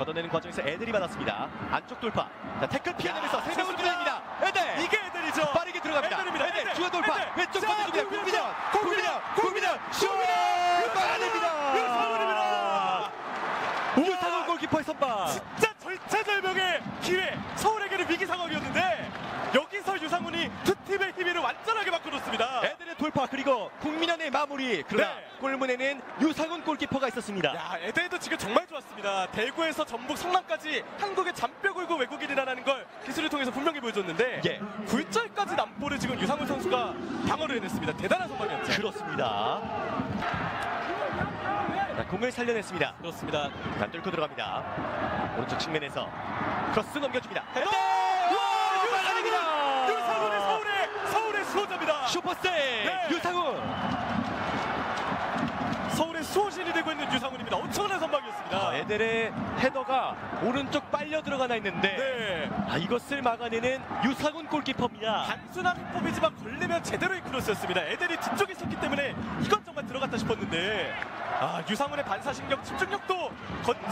걷어내는 과정에서 애들이 받았습니다. 안쪽 돌파. 자, 태클 피해내면서 세 명을 뚫어냅니다. 애들 이게 애들이죠. 빠르게 들어갑니다. 애들입니다. 애들. 중앙 돌파. 애들. 왼쪽 자, 건너줍니다. 국민현, 국민현, 국민현, 슛! 막아냅니다. 유상훈 골키퍼의 선방. 진짜 절차절명의 기회. 서울에게는 위기 상황이었는데 여기서 유상훈이 두 팀의 힘을 완전하게 바꿔놓습니다. 돌파 그리고 국민현의 마무리. 그러나 네. 골문에는 유상훈 골키퍼가 있었습니다. 야, 에데도 지금 정말 좋았습니다. 대구에서 전북 성남까지 한국의 잔뼈 굴고 외국인이라는 걸 기술을 통해서 분명히 보여줬는데 예. 굴절까지 남볼을 지금 유상훈 선수가 방어를 해냈습니다. 대단한 선방이었죠. 그렇습니다. 자, 공을 살려냈습니다. 그렇습니다. 자, 뚫고 들어갑니다. 오른쪽 측면에서 크로스 넘겨줍니다. 헤더! 와, 막아냅니다. 유상훈의 서울의 서울의 수호자입니다. 슈퍼스타 네. 유상훈. 서울의 수호신이 되고 있는 유상훈입니다. 엄청난 선방이었습니다. 아, 에델의 헤더가 오른쪽 빨려 들어가나 했는데 네. 아, 이것을 막아내는 유상훈 골키퍼입니다. 단순한 휘법이지만 걸리면 제대로의 크로스였습니다. 에델이 뒤쪽에 있었기 때문에 이건 정말 들어갔다 싶었는데 아 유상훈의 반사신경 집중력도 건